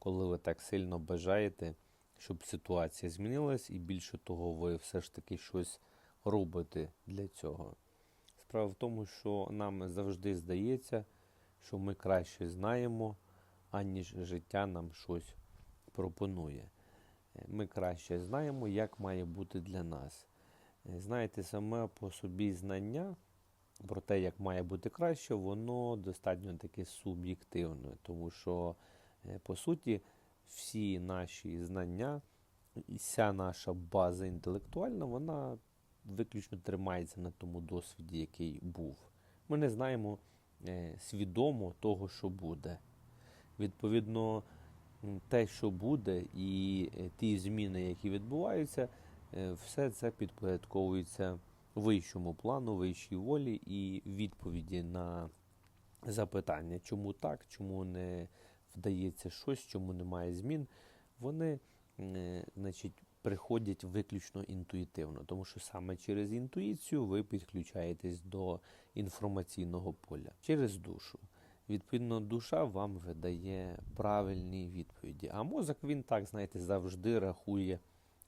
коли ви так сильно бажаєте, щоб ситуація змінилась, і більше того, ви все ж таки щось робите для цього. Справа в тому, що нам завжди здається, що ми краще знаємо, аніж життя нам щось пропонує. Е, Ми краще знаємо, як має бути для нас. Е, Знаєте, саме по собі знання про те, як має бути краще, воно достатньо таке суб'єктивне, тому що, по суті, всі наші знання, вся наша база інтелектуальна, вона виключно тримається на тому досвіді, який був. Ми не знаємо е, свідомо того, що буде. Відповідно, те, що буде, і е, ті зміни, які відбуваються, е, все це підпорядковується вищому плану, вищій волі і відповіді на запитання, чому так, чому не вдається щось, чому немає змін, вони е, значить, приходять виключно інтуїтивно, тому що саме через інтуїцію ви підключаєтесь до інформаційного поля через душу. Відповідно, душа вам видає правильні відповіді. А мозок він так, знаєте, завжди рахує,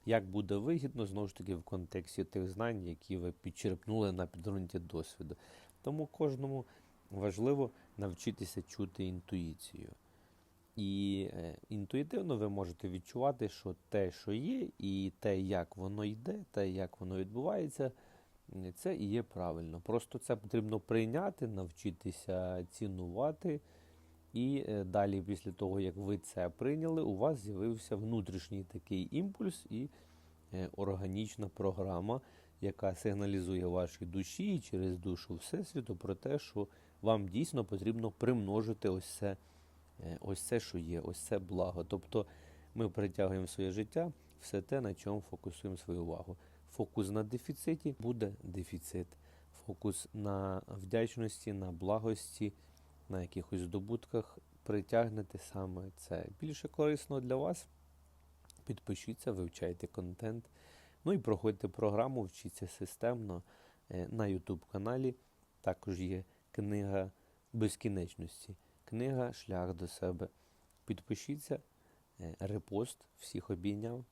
як буде вигідно, знову ж таки, в контексті тих знань, які ви підчерпнули на підґрунті досвіду. Тому кожному важливо навчитися чути інтуїцію. І е, інтуїтивно ви можете відчувати, що те, що є, і те, як воно йде, те, як воно відбувається, це і є правильно. Просто це потрібно прийняти, навчитися цінувати. І е, далі, після того, як ви це прийняли, у вас з'явився внутрішній такий імпульс і е, органічна програма, яка сигналізує вашій душі і через душу Всесвіту про те, що вам дійсно потрібно примножити ось це, ось це, що є, ось це благо. Тобто ми притягуємо в своє життя все те, на чому фокусуємо свою увагу. Фокус на дефіциті буде дефіцит. Фокус на вдячності, на благості, на якихось здобутках притягнете саме це. Більше корисно для вас. Підпишіться, вивчайте контент. Ну і проходьте програму, вчіться системно Е, на YouTube каналі. Також є книга безкінечності. Книга Шлях до себе. Підпишіться, Е, репост, всіх обійняв.